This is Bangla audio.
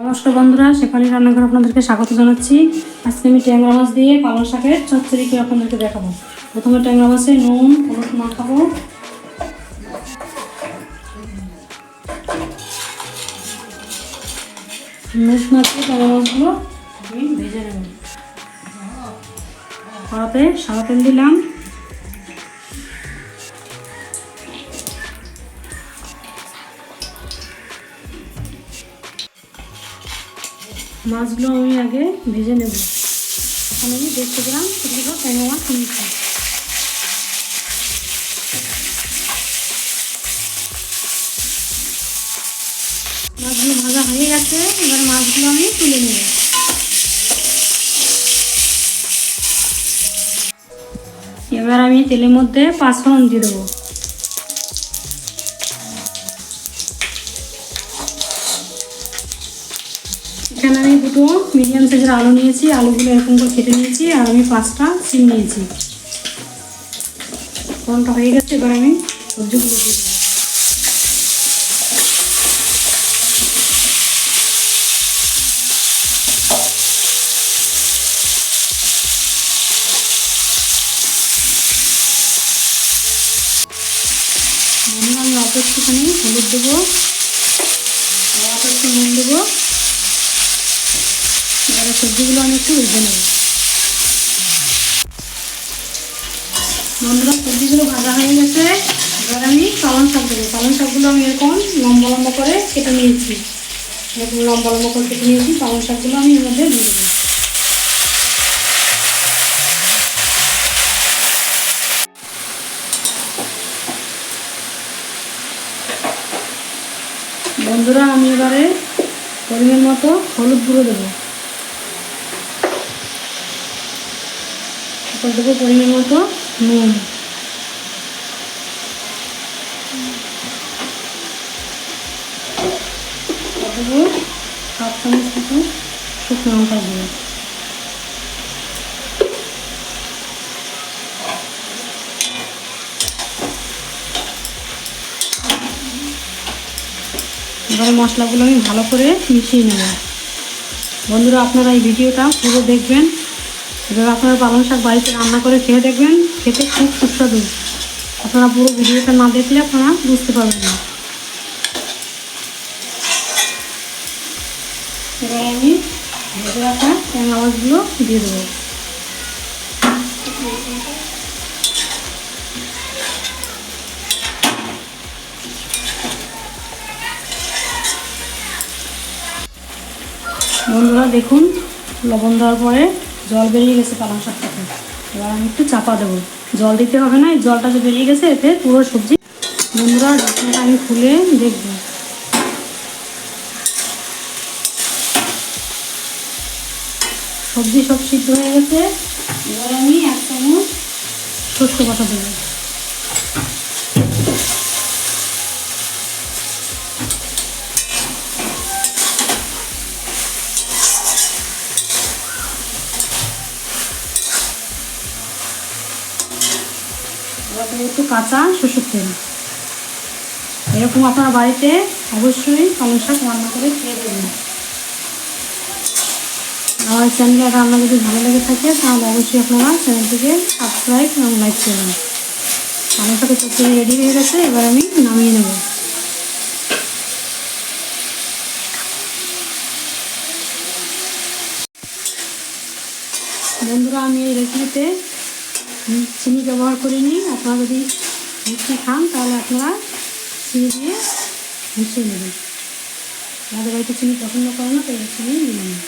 নমস্কার বন্ধুরা, শেফালি রান্নাঘর আপনাদেরকে স্বাগত জানাচ্ছি। আজকে আমি ট্যাংরা মাছ দিয়ে পালং শাকের চচ্চড়ি আপনাদেরকে দেখাবো। প্রথমে ট্যাংরা মাছে নুন, হলুদ মাখাবো। নুন মাখিয়ে ট্যাংরা মাছগুলো ভেজে নেব। কড়াতে সাদা তেল দিলাম। মাছগুলো আমি আগে ভেজে নেব। আমি গ্রাম ছোটো ছোটো ট্যাংরা মাছ নিয়েছি মাছগুলো ভাজা হয়ে গেছে, এবার মাছগুলো আমি তুলে নেব। এবার আমি তেলের মধ্যে পাঁচফোড়ন দিয়ে দেবো। এখানে আমি দুটো মিডিয়াম সাইজের আলু নিয়েছি, আলুগুলো এরকম করে কেটে নিয়েছি, আর আমি পাঁচটা সিম নিয়েছি। ফোনটা হয়ে গেছে, এবার আমি সবজিগুলো আমি অল্প একটুখানি, হলুদ দেবো অল্প একটু নুন দেবো। এবারে সবজিগুলো আমি একটু ভেজে নেব। বন্ধুরা, সবজিগুলো ভাজা হয়ে গেছে। এবার আমি পালং শাক দেবো। পালং শাকগুলো আমি এরকম লম্বা লম্বা করে কেটে নিয়েছি। এরকম লম্বা লম্বা করে কেটে নিয়েছি। পালং শাকগুলো আমি এর মধ্যে দিয়ে দেবো। বন্ধুরা, আমি এবারে পরিমাণ মতো হলুদ গুঁড়ো দেবো। তারপর দেবো পরিমাণ মতো নুন? দেবো হাফ চামচ মতো শুকনো লঙ্কা দেবো এবারে মশলাগুলো আমি ভালো করে মিশিয়ে নেব। বন্ধুরা, আপনারা এই ভিডিওটা পুরো দেখবেন। এবার আপনারা পালং শাক বাড়িতে রান্না করে খেয়ে দেখবেন, খেতে খুব সুস্বাদু। আপনারা পুরো ভিডিওটা না দেখলে আপনারা বুঝতে পারবেন না। আমি মাছগুলো দিয়ে দেবো। বন্ধুরা দেখুন, লবণ দেওয়ার পরে জল বেরিয়ে গেছে পালং শাকটাতে। এবার আমি একটু চাপা দেবো। জল দিতে হবে না জলটা যে বেরিয়ে গেছে, এতে পুরো সবজি। বন্ধুরা, ঢাকনাটা আমি খুলে দেখব। সবজি সব সিদ্ধ হয়ে গেছে। এবার আমি এক চামচ শস্য কথা দেবো। এবার একটু কাঁচা সরষের তেল। এরকম আপনারা বাড়িতে অবশ্যই সমস্যা রান্না করে খেয়ে দেবেন আমার চ্যানেলে রান্না যদি ভালো লেগে থাকে, তাহলে অবশ্যই আপনারা চ্যানেলটিকে সাবস্ক্রাইব এবং লাইক করবেন আমার সাথে চচ্চড়ি রেডি হয়ে গেছে, এবার আমি নামিয়ে নেব। বন্ধুরা, আমি এই রেসিপিতে চিনি ব্যবহার করে করিনি আপনারা যদি মিষ্টি খান, তাহলে আপনারা চিনি দিয়ে মিশিয়ে নেবেন। আমাদের বাড়িতে চিনি পছন্দ করে না, তাই চিনি দিলাম না